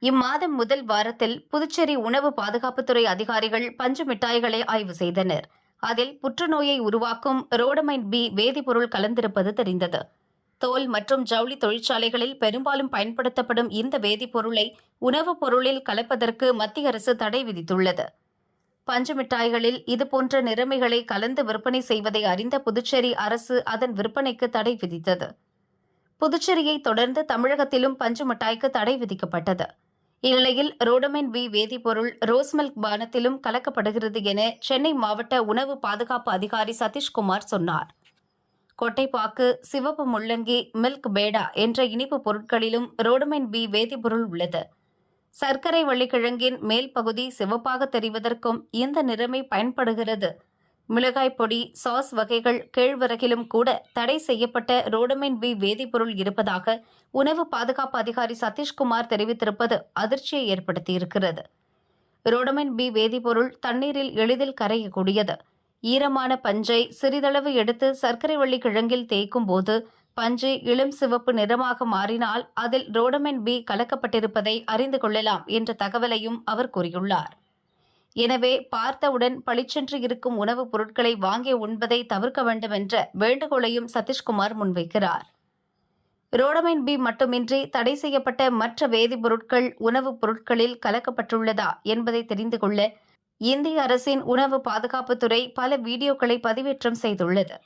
இம்மாதம் முதல் வாரத்தில் புதுச்சேரி உணவு பாதுகாப்புத்துறை அதிகாரிகள் பஞ்சு மிட்டாய்களை ஆய்வு செய்தனர். அதில் புற்றுநோயை உருவாக்கும் ரோடமைன் பி வேதிப்பொருள் கலந்திருப்பது தெரிந்தது. தோல் மற்றும் ஜவுளி தொழிற்சாலைகளில் பெரும்பாலும் பயன்படுத்தப்படும் இந்த வேதிப்பொருளை உணவுப் பொருளில் கலப்பதற்கு மத்திய அரசு தடை விதித்துள்ளது. பஞ்சு மிட்டாய்களில் இதுபோன்ற நிறமைகளை கலந்து விற்பனை செய்வதை அறிந்த புதுச்சேரி அரசு அதன் விற்பனைக்கு தடை விதித்தது. புதுச்சேரியை தொடர்ந்து தமிழகத்திலும் பஞ்சு மிட்டாய்க்கு தடை விதிக்கப்பட்டது. இந்நிலையில் ரோடமைன் வி வேதிப்பொருள் ரோஸ் மில்க் பானத்திலும் கலக்கப்படுகிறது என சென்னை மாவட்ட உணவு பாதுகாப்பு அதிகாரி சதீஷ்குமார் சொன்னார். கொட்டைப்பாக்கு சிவப்பு முள்ளங்கி மில்க் பேடா என்ற இனிப்பு பொருட்களிலும் ரோடமைன் பி வேதிப்பொருள் உள்ளது. சர்க்கரை வள்ளிக்கிழங்கின் மேல் பகுதி சிவப்பாக தெரிவதற்கும் இந்த நிறமை பயன்படுகிறது. மிளகாய் பொடி சாஸ் வகைகள் கேழ்வரகிலும் கூட தடை செய்யப்பட்ட ரோடமின் பி வேதிப்பொருள் இருப்பதாக உணவு பாதுகாப்பு அதிகாரி சதீஷ்குமார் தெரிவித்திருப்பது அதிர்ச்சியை ஏற்படுத்தியிருக்கிறது. ரோடமின் பி வேதிப்பொருள் தண்ணீரில் எளிதில் கரையக்கூடியது. ஈரமான பஞ்சை சிறிதளவு எடுத்து சர்க்கரை வள்ளி கிழங்கில் தேய்க்கும் போது பஞ்சு இளம் சிவப்பு நிறமாக மாறினால் அதில் ரோடமின் பி கலக்கப்பட்டிருப்பதை அறிந்து கொள்ளலாம் என்ற தகவலையும் அவர் கூறியுள்ளார். எனவே பார்த்தவுடன் பளிச்சென்று இருக்கும் உணவுப் பொருட்களை வாங்கி உண்பதை தவிர்க்க வேண்டும் என்ற வேண்டுகோளையும் சதீஷ்குமார் முன்வைக்கிறார். ரோடமைன் பி மட்டுமின்றி தடை செய்யப்பட்ட மற்ற வேதிப்பொருட்கள் உணவுப் பொருட்களில் கலக்கப்பட்டுள்ளதா என்பதை தெரிந்து கொள்ள இந்திய அரசின் உணவு பாதுகாப்புத்துறை பல வீடியோக்களை பதிவேற்றம் செய்துள்ளது.